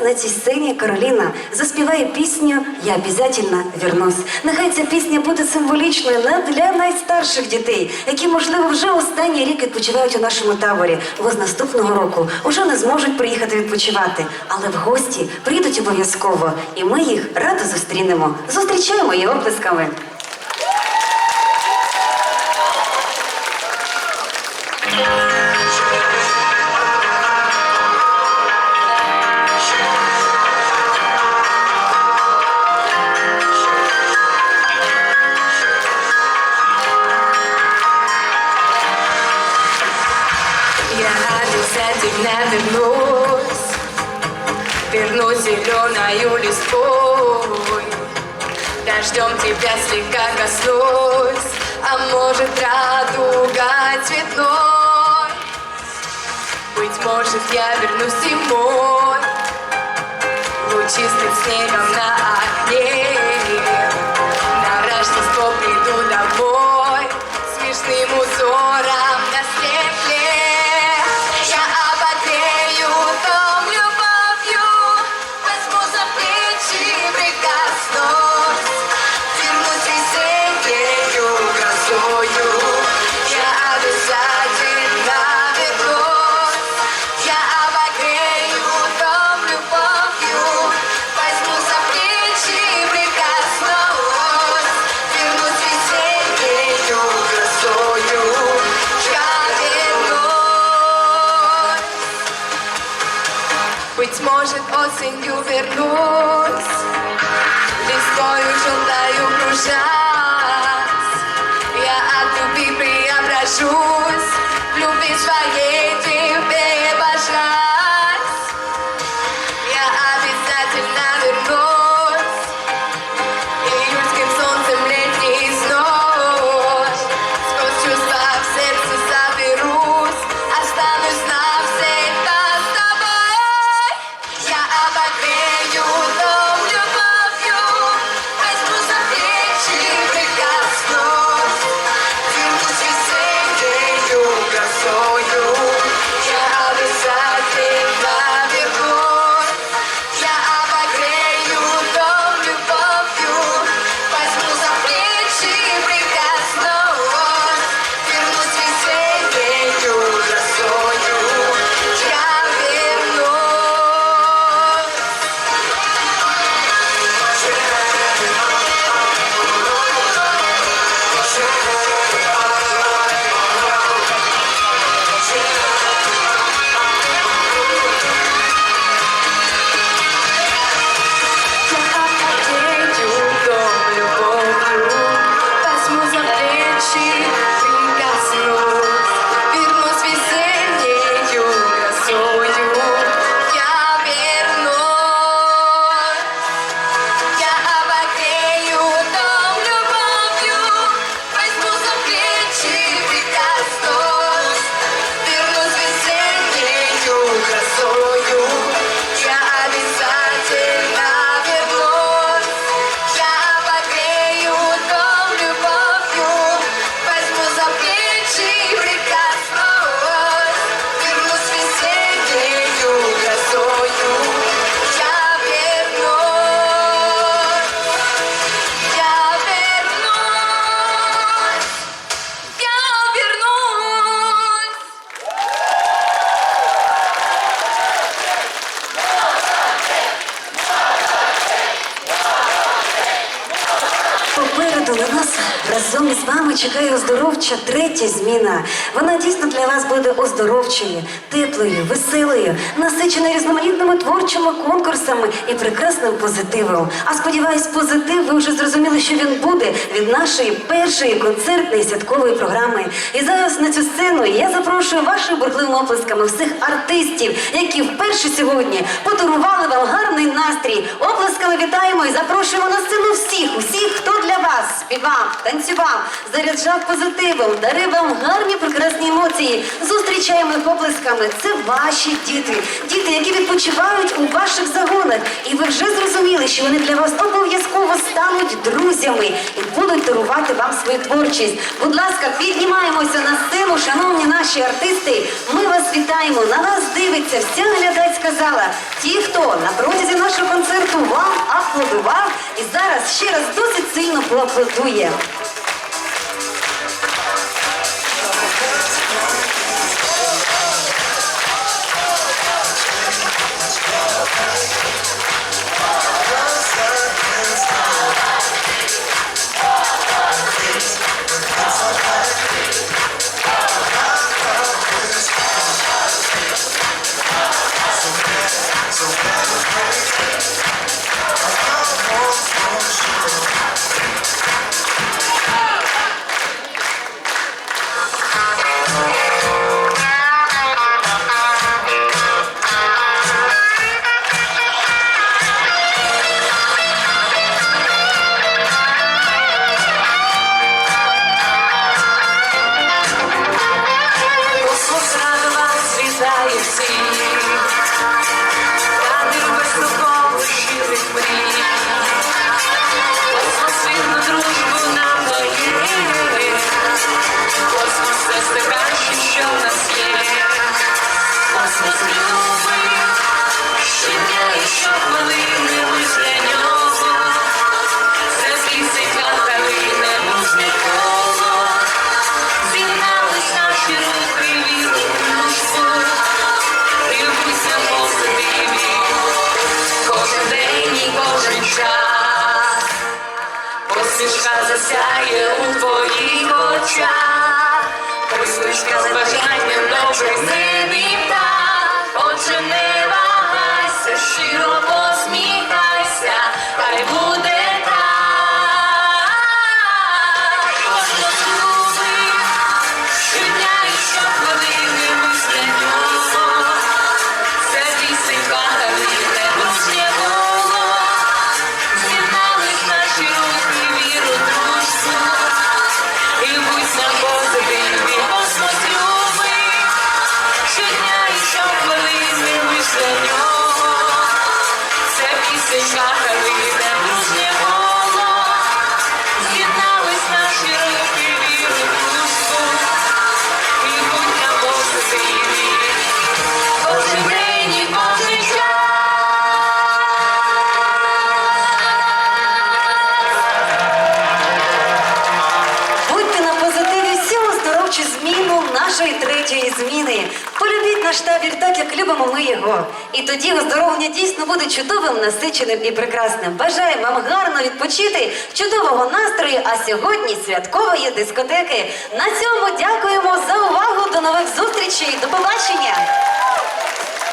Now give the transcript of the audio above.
На цій сцені Кароліна заспіває пісню Я обязательно вернусь. Нехай ця пісня буде символічною не для найстарших дітей, які, можливо, вже останній рік відпочивають у нашому таборі. Бо з наступного року вже не зможуть приїхати відпочивати. Але в гості прийдуть обов'язково, і ми їх радо зустрінемо. Зустрічаємо її оплесками. Вернусь зеленою листвой Дождем тебя слегка коснусь А может радуга цветной. Быть может я вернусь зимой. Лучистым снегом на окне может, осенью вернуть Листвою желтою кружась. Я от любви преображусь. В любви своей тебе обожать. Я обязательно Нас разом із вами чекає оздоровча третя зміна. Вона дійсно для вас буде оздоровчою, теплою, веселою, насиченою різноманітними творчими конкурсами і прекрасним позитивом. А сподіваюсь, позитив ви вже зрозуміли, що він буде від нашої першої концертної святкової програми. І зараз на цю сцену я запрошую вашими бурхливими оплесками всіх артистів, які вперше сьогодні подарували вам гарний настрій. Оплесками вітаємо і запрошуємо на сцену всіх, усіх, хто для вас співав, танцював, заряджав позитивом, дарив вам гарні прекрасні емоції. Зустрічаємо їх оплесками. Це ваші діти, діти, які відпочивають у ваших загонах. І ви вже зрозуміли, що вони для вас обов'язково стануть друзями і будуть дарувати вам свою творчість. Будь ласка, піднімаємося на сцену, шановні наші артисти. Ми вас вітаємо. На вас дивиться вся глядацька зала. Ті, хто на протязі нашого концерту вам аплодував і зараз ще раз досить сильно поаплодує. Посмішка засяє у твоїх очах, посмішка з бажанням добре зміни. Полюбіть наш табір так, як любимо ми його. І тоді оздоровлення дійсно буде чудовим, насиченим і прекрасним. Бажаємо вам гарно відпочити, чудового настрою, а сьогодні святкової дискотеки. На цьому дякуємо за увагу. До нових зустрічей. До побачення!